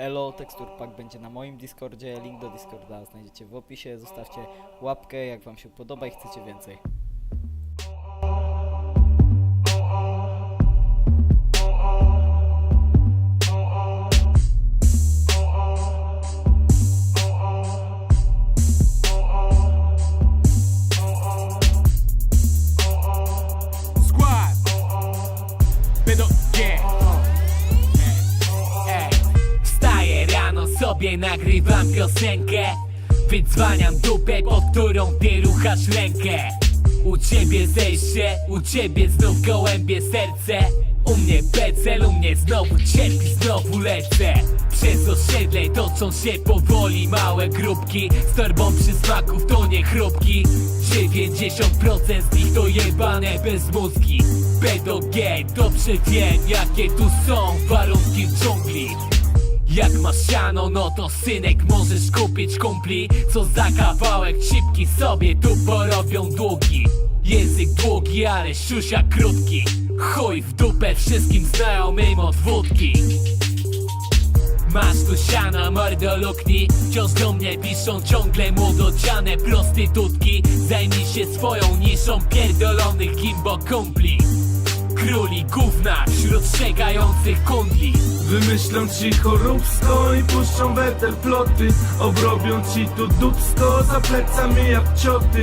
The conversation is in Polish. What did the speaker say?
Elo, tekstur pack będzie na moim Discordzie, link do Discorda znajdziecie w opisie, zostawcie łapkę jak wam się podoba i chcecie więcej. Sobie, nagrywam piosenkę. Wydzwaniam dupę, pod którą ty ruchasz rękę. U ciebie zejście, u ciebie znów gołębie serce. U mnie becel, u mnie znowu cierpi, znowu lecę. Przez osiedle toczą się powoli małe grupki. Z torbą przysmaków to nie chrupki. 90% z nich to jebane bezmózgi P-do-G, dobrze wiem jakie tu są warunki w dżungli jak masz siano, no to synek możesz kupić kumpli Co za kawałek cipki sobie tu porobią długi. Język długi, ale siusia krótki. Chuj w dupę wszystkim znajomym od wódki. Masz tu siana, mordo lukni. Wciąż do mnie piszą ciągle młodociane prostytutki. Zajmij się swoją niszą pierdolonych gimbo kumpli Króli gówna wśród szczekających kundli. Wymyślą ci choróbsko i puszczą weter ploty Obrobią ci tu dupsko za plecami jak cioty